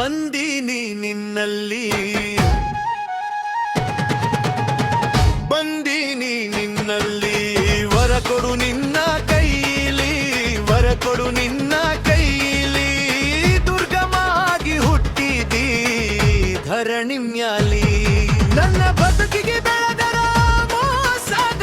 ಬಂದೀನಿ ನಿನ್ನಲ್ಲಿ. ಬಂದೀನಿ ನಿನ್ನಲ್ಲಿ. ವರ ಕೊಡು ನಿನ್ನ ಕೈಲಿ, ವರ ಕೊಡು ನಿನ್ನ ಕೈಲಿ. ದುರ್ಗಮಾಗಿ ಹುಟ್ಟಿದಿ ಧರಣಿ ಮ್ಯಾಲಿ. ನನ್ನ ಬದುಕಿಗೆ ಬೆಳೆದರ ಮೋಸ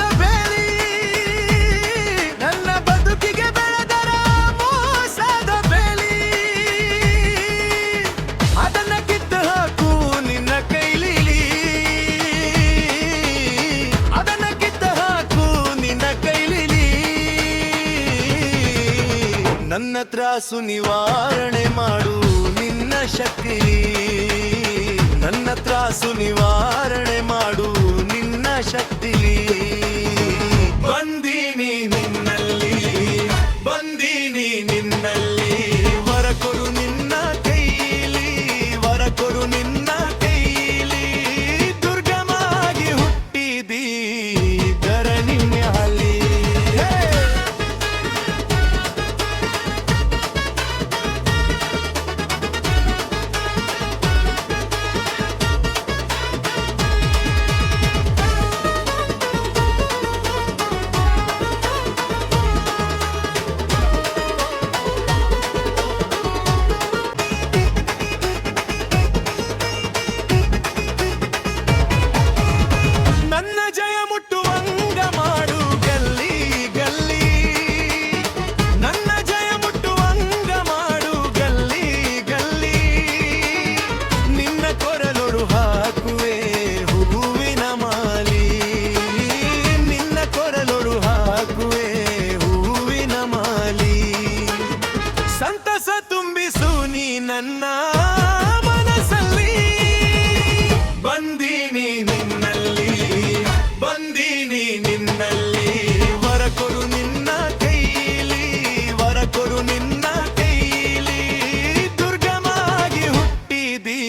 ನನ್ನ ತ್ರಾಸು ನಿವಾರಣೆ ಮಾಡು ನಿನ್ನ ಶಕ್ತಿ. ನನ್ನ ತ್ರಾಸು ನಿವಾರಣೆ ತುಂಬಿಸು ನೀ ನನ್ನ ಮನಸ್ಸಲ್ಲಿ. ಬಂದೀನಿ ನಿನ್ನಲ್ಲಿ ಬಂದೀನಿ ನಿನ್ನಲ್ಲಿ. ವರಕೊರು ನಿನ್ನ ಕೈಲಿ ವರಕೊರು ನಿನ್ನ ಕೈಲಿ. ದುರ್ಗಮಾಗಿ ಹುಟ್ಟಿದೀ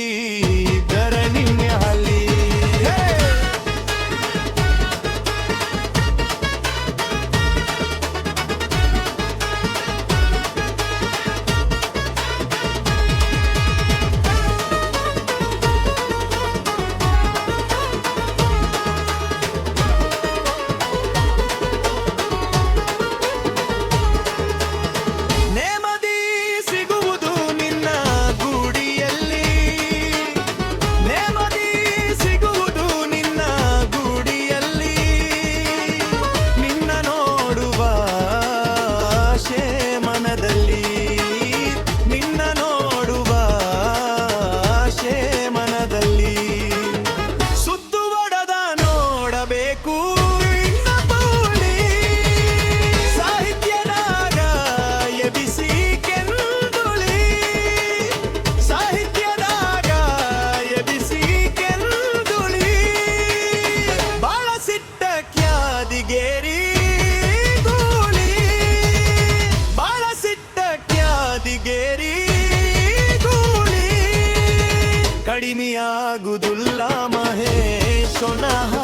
এলিমিয়া গুদুল্লা মাহে সোনা